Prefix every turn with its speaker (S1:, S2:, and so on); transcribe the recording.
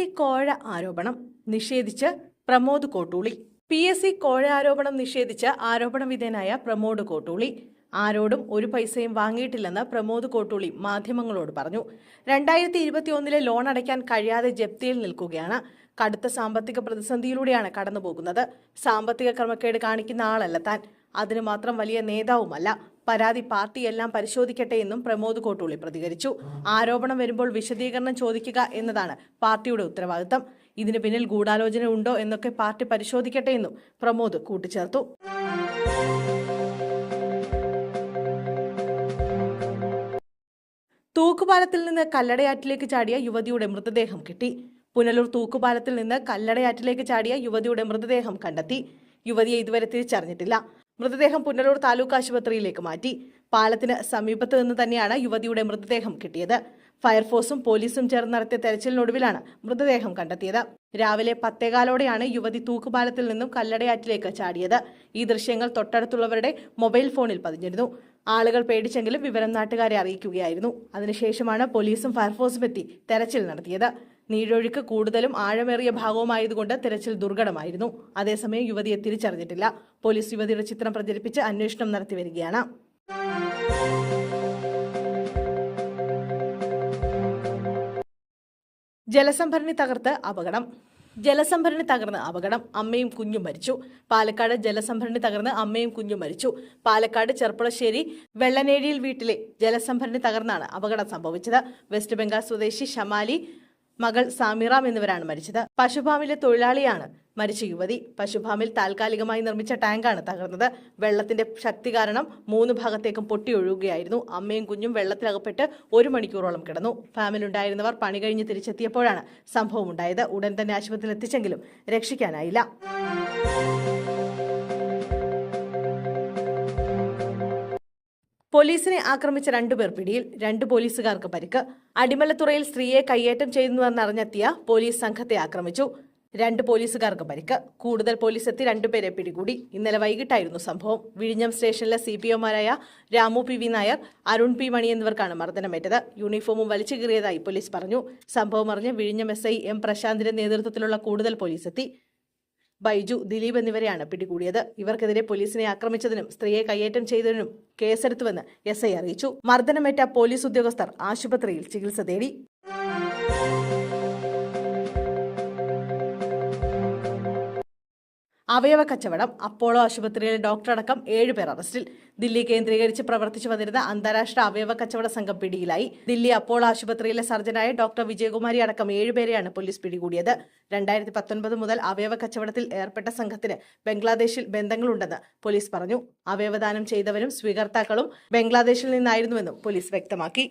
S1: C കോഴ ആരോപണം നിഷേധിച്ച് Pramod Kottooli. P S C കോഴ ആരോപണം നിഷേധിച്ച് ആരോപണ വിധേയനായ പ്രമോദ് കോട്ടൂളി. ആരോടും ഒരു പൈസയും വാങ്ങിയിട്ടില്ലെന്ന് പ്രമോദ് കോട്ടൂളി മാധ്യമങ്ങളോട് പറഞ്ഞു. രണ്ടായിരത്തി ഇരുപത്തിയൊന്നിലെ ലോൺ അടയ്ക്കാൻ കഴിയാതെ ജപ്തിയിൽ നിൽക്കുകയാണ്. കടുത്ത സാമ്പത്തിക പ്രതിസന്ധിയിലൂടെയാണ് കടന്നുപോകുന്നത്. സാമ്പത്തിക ക്രമക്കേട് കാണിക്കുന്ന ആളല്ല താൻ. അതിന് മാത്രം വലിയ നേതാവുമല്ല. പരാതി പാർട്ടിയെല്ലാം പരിശോധിക്കട്ടെ എന്നും പ്രമോദ് കോട്ടൂളി പ്രതികരിച്ചു. ആരോപണം വരുമ്പോൾ വിശദീകരണം ചോദിക്കുക എന്നതാണ് പാർട്ടിയുടെ ഉത്തരവാദിത്തം. ഇതിന് പിന്നിൽ ഗൂഢാലോചന ഉണ്ടോ എന്നൊക്കെ പാർട്ടി പരിശോധിക്കട്ടെ എന്നും പ്രമോദ് കൂട്ടിച്ചേർത്തു. തൂക്കുപാലത്തിൽ നിന്ന് കല്ലടയാറ്റിലേക്ക് ചാടിയ യുവതിയുടെ മൃതദേഹം കിട്ടി. പുനലൂർ തൂക്കുപാലത്തിൽ നിന്ന് കല്ലടയാറ്റിലേക്ക് ചാടിയ യുവതിയുടെ മൃതദേഹം കണ്ടെത്തി. യുവതിയെ ഇതുവരെ തിരിച്ചറിഞ്ഞിട്ടില്ല. മൃതദേഹം പുനലൂർ താലൂക്ക് ആശുപത്രിയിലേക്ക് മാറ്റി. പാലത്തിന് സമീപത്ത് നിന്ന് തന്നെയാണ് യുവതിയുടെ മൃതദേഹം കിട്ടിയത്. ഫയർഫോഴ്സും പോലീസും ചേർന്ന് നടത്തിയ തെരച്ചിലിനൊടുവിലാണ് മൃതദേഹം കണ്ടെത്തിയത്. രാവിലെ പത്തേകാലോടെയാണ് യുവതി തൂക്കുപാലത്തിൽ നിന്നും കല്ലടയാറ്റിലേക്ക് ചാടിയത്. ഈ ദൃശ്യങ്ങൾ തൊട്ടടുത്തുള്ളവരുടെ മൊബൈൽ ഫോണിൽ പതിഞ്ഞിരുന്നു. ആളുകൾ പേടിച്ചെങ്കിലും വിവരം നാട്ടുകാരെ അറിയിക്കുകയായിരുന്നു. അതിനുശേഷമാണ് പോലീസും ഫയർഫോഴ്സും എത്തി തെരച്ചിൽ നടത്തിയത്. നീരൊഴുക്ക് കൂടുതലും ആഴമേറിയ ഭാഗവുമായതുകൊണ്ട് തിരച്ചിൽ ദുർഘടമായിരുന്നു. അതേസമയം യുവതിയെ തിരിച്ചറിഞ്ഞിട്ടില്ല. പോലീസ് യുവതിയുടെ ചിത്രം പ്രചരിപ്പിച്ച് അന്വേഷണം നടത്തി വരികയാണ്. ജലസംഭരണി തകർത്ത് അപകടം. ജലസംഭരണി തകർന്ന് അപകടം. അമ്മയും കുഞ്ഞും മരിച്ചു. പാലക്കാട് ജലസംഭരണി തകർന്ന് അമ്മയും കുഞ്ഞും മരിച്ചു. പാലക്കാട് ചെർപ്പുളശ്ശേരി വെള്ളനേഴിയിൽ വീട്ടിലെ ജലസംഭരണി തകർന്നാണ് അപകടം സംഭവിച്ചത്. വെസ്റ്റ് ബംഗാൾ സ്വദേശി ഷമാലി മകൾ സാമിറാം എന്നിവരാണ് മരിച്ചത്. പശുഫാമിലെ തൊഴിലാളിയാണ് മരിച്ച യുവതി. പശുഫാമിൽ താൽക്കാലികമായി നിർമ്മിച്ച ടാങ്കാണ് തകർന്നത്. വെള്ളത്തിന്റെ ശക്തി കാരണം മൂന്ന് ഭാഗത്തേക്കും പൊട്ടിയൊഴുകുകയായിരുന്നു അമ്മയും കുഞ്ഞും വെള്ളത്തിലകപ്പെട്ട് ഒരു മണിക്കൂറോളം കിടന്നു. ഫാമിലുണ്ടായിരുന്നവർ പണി കഴിഞ്ഞ് തിരിച്ചെത്തിയപ്പോഴാണ് സംഭവം ഉണ്ടായത് ഉടൻ തന്നെ ആശുപത്രിയിൽ എത്തിച്ചെങ്കിലും രക്ഷിക്കാനായില്ല. പോലീസിനെ ആക്രമിച്ച രണ്ടുപേർ പിടിയിൽ രണ്ട് പോലീസുകാർക്ക് പരിക്ക്. അടിമലത്തുറയിൽ സ്ത്രീയെ കയ്യേറ്റം ചെയ്യുന്നുവെന്നറിഞ്ഞെത്തിയ പോലീസ് സംഘത്തെ ആക്രമിച്ചു. രണ്ട് പോലീസുകാർക്ക് പരിക്ക്. കൂടുതൽ പോലീസ് എത്തി രണ്ടുപേരെ പിടികൂടി. ഇന്നലെ വൈകിട്ടായിരുന്നു സംഭവം. വിഴിഞ്ഞം സ്റ്റേഷനിലെ C P ഒമാരായ Ramu P V Nair Arun P Mani എന്നിവർക്കാണ് മർദ്ദനമേറ്റത്. യൂണിഫോമും വലിച്ചു കീറിയതായി പോലീസ് പറഞ്ഞു. സംഭവം അറിഞ്ഞ് വിഴിഞ്ഞം എസ് ഐ എം പ്രശാന്തിന്റെ നേതൃത്വത്തിലുള്ള കൂടുതൽ പോലീസ് എത്തി ബൈജു ദിലീപ് എന്നിവരെയാണ് പിടികൂടിയത്. ഇവർക്കെതിരെ പോലീസിനെ ആക്രമിച്ചതിനും സ്ത്രീയെ കയ്യേറ്റം ചെയ്തതിനും കേസെടുത്തുവെന്ന് എസ് ഐ അറിയിച്ചു. മർദ്ദനമേറ്റ പോലീസ് ഉദ്യോഗസ്ഥർ ആശുപത്രിയിൽ ചികിത്സ തേടി. അവയവ കച്ചവടം അപ്പോളോ ആശുപത്രിയിലെ ഡോക്ടറടക്കം ഏഴുപേർ അറസ്റ്റിൽ. ദില്ലി കേന്ദ്രീകരിച്ച് പ്രവർത്തിച്ചു വന്നിരുന്ന അന്താരാഷ്ട്ര അവയവ കച്ചവട സംഘം പിടിയിലായി. ദില്ലി അപ്പോളോ ആശുപത്രിയിലെ സർജനായ ഡോക്ടർ വിജയകുമാരി അടക്കം ഏഴുപേരെയാണ് പോലീസ് പിടികൂടിയത്. രണ്ടായിരത്തി പത്തൊൻപത് മുതൽ അവയവ കച്ചവടത്തിൽ ഏർപ്പെട്ട സംഘത്തിന് ബംഗ്ലാദേശിൽ ബന്ധങ്ങളുണ്ടെന്ന് പോലീസ് പറഞ്ഞു. അവയവദാനം ചെയ്തവരും സ്വീകർത്താക്കളും ബംഗ്ലാദേശിൽ നിന്നായിരുന്നുവെന്നും പോലീസ് വ്യക്തമാക്കി.